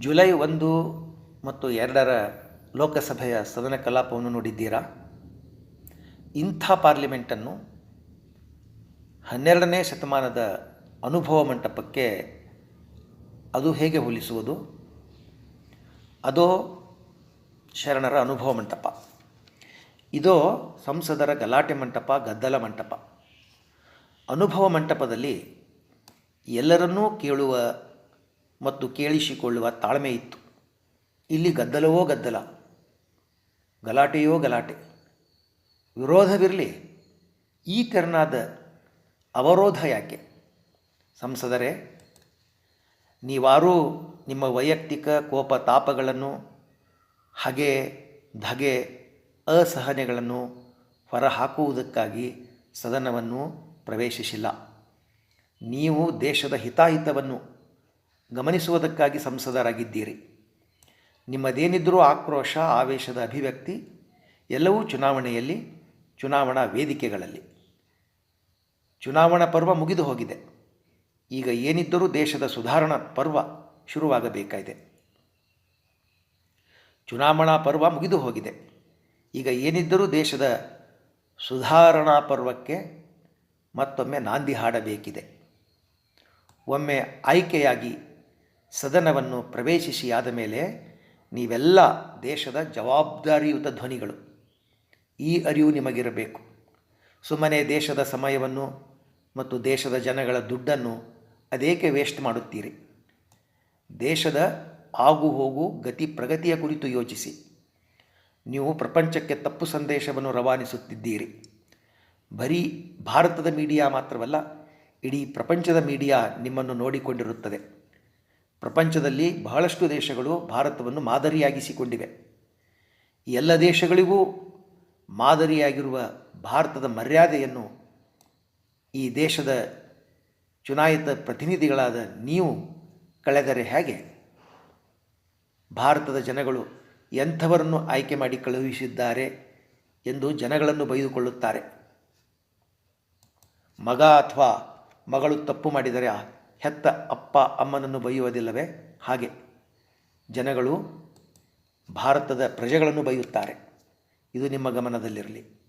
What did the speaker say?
July ಒಂದು ಮತ್ತು ಎರಡರ ಲೋಕಸಭೆಯ ಸದನ ಕಲಾಪವನ್ನು ನೋಡಿದ್ದೀರಾ? ಇಂಥ ಪಾರ್ಲಿಮೆಂಟನ್ನು ಹನ್ನೆರಡನೇ ಶತಮಾನದ ಅನುಭವ ಮಂಟಪಕ್ಕೆ ಅದು ಹೇಗೆ ಹೋಲಿಸುವುದು? ಅದೋ ಶರಣರ ಅನುಭವ ಮಂಟಪ. ಇದೋ ಸಂಸದರ ಗಲಾಟೆ ಮಂಟಪ, ಗದ್ದಲ ಮಂಟಪ. ಅನುಭವ ಮಂಟಪದಲ್ಲಿ ಎಲ್ಲರನ್ನೂ ಕೇಳುವ ಮತ್ತು ಕೇಳಿಸಿಕೊಳ್ಳುವ ತಾಳ್ಮೆ ಇತ್ತು. ಇಲ್ಲಿ ಗದ್ದಲವೋ ಗದ್ದಲ, ಗಲಾಟೆಯೋ ಗಲಾಟೆ. ವಿರೋಧವಿರಲಿ, ಈ ತೆರನಾದ ಅವರೋಧ ಯಾಕೆ? ಸಂಸದರೇ, ನೀವಾರೂ ನಿಮ್ಮ ವೈಯಕ್ತಿಕ ಕೋಪ ತಾಪಗಳನ್ನು, ಹಗೆ, ಧಗೆ, ಅಸಹನೆಗಳನ್ನು ಹೊರಹಾಕುವುದಕ್ಕಾಗಿ ಸದನವನ್ನು ಪ್ರವೇಶಿಸಿಲ್ಲ. ನೀವು ದೇಶದ ಹಿತಾಹಿತವನ್ನು ಗಮನಿಸುವುದಕ್ಕಾಗಿ ಸಂಸದರಾಗಿದ್ದೀರಿ. ನಿಮ್ಮದೇನಿದ್ರೂ ಆಕ್ರೋಶ, ಆವೇಶದ ಅಭಿವ್ಯಕ್ತಿ, ಎಲ್ಲವೂ ಚುನಾವಣೆಯಲ್ಲಿ, ಚುನಾವಣಾ ವೇದಿಕೆಗಳಲ್ಲಿ. ಚುನಾವಣಾ ಪರ್ವ ಮುಗಿದು ಹೋಗಿದೆ. ಈಗ ಏನಿದ್ದರೂ ದೇಶದ ಸುಧಾರಣಾ ಪರ್ವ ಶುರುವಾಗಬೇಕಾಗಿದೆ. ಚುನಾವಣಾ ಪರ್ವ ಮುಗಿದು ಹೋಗಿದೆ. ಈಗ ಏನಿದ್ದರೂ ದೇಶದ ಸುಧಾರಣಾ ಪರ್ವಕ್ಕೆ ಮತ್ತೊಮ್ಮೆ ನಾಂದಿ ಹಾಡಬೇಕಿದೆ. ಒಮ್ಮೆ ಆಯ್ಕೆಯಾಗಿ ಸದನವನ್ನು ಪ್ರವೇಶಿಸಿ ಆದ ಮೇಲೆ ನೀವೆಲ್ಲ ದೇಶದ ಜವಾಬ್ದಾರಿಯುತ ಧ್ವನಿಗಳು. ಈ ಅರಿವು ನಿಮಗಿರಬೇಕು. ಸುಮ್ಮನೆ ದೇಶದ ಸಮಯವನ್ನು ಮತ್ತು ದೇಶದ ಜನಗಳ ದುಡ್ಡನ್ನು ಅದೇಕೆ ವೇಸ್ಟ್ ಮಾಡುತ್ತೀರಿ? ದೇಶದ ಆಗು ಹೋಗು ಗತಿ ಪ್ರಗತಿಯ ಕುರಿತು ಯೋಚಿಸಿ. ನೀವು ಪ್ರಪಂಚಕ್ಕೆ ತಪ್ಪು ಸಂದೇಶವನ್ನು ರವಾನಿಸುತ್ತಿದ್ದೀರಿ. ಬರೀ ಭಾರತದ ಮೀಡಿಯಾ ಮಾತ್ರವಲ್ಲ, ಇಡೀ ಪ್ರಪಂಚದ ಮೀಡಿಯಾ ನಿಮ್ಮನ್ನು ನೋಡಿಕೊಂಡಿರುತ್ತದೆ. ಪ್ರಪಂಚದಲ್ಲಿ ಬಹಳಷ್ಟು ದೇಶಗಳು ಭಾರತವನ್ನು ಮಾದರಿಯಾಗಿಸಿಕೊಂಡಿವೆ. ಎಲ್ಲ ದೇಶಗಳಿಗೂ ಮಾದರಿಯಾಗಿರುವ ಭಾರತದ ಮರ್ಯಾದೆಯನ್ನು ಈ ದೇಶದ ಚುನಾಯಿತ ಪ್ರತಿನಿಧಿಗಳಾದ ನೀವು ಕಳೆದರೆ ಹೇಗೆ? ಭಾರತದ ಜನಗಳು ಎಂಥವರನ್ನು ಆಯ್ಕೆ ಮಾಡಿ ಕಳುಹಿಸಿದ್ದಾರೆ ಎಂದು ಜನಗಳನ್ನು ಬೈದುಕೊಳ್ಳುತ್ತಾರೆ. ಮಗ ಅಥವಾ ಮಗಳು ತಪ್ಪು ಮಾಡಿದರೆ ಹೆತ್ತ ಅಪ್ಪ ಅಮ್ಮನನ್ನು ಬೈಯುವುದಿಲ್ಲವೇ? ಹಾಗೆ ಜನಗಳು ಭಾರತದ ಪ್ರಜೆಗಳನ್ನು ಬೈಯುತ್ತಾರೆ. ಇದು ನಿಮ್ಮ ಗಮನದಲ್ಲಿರಲಿ.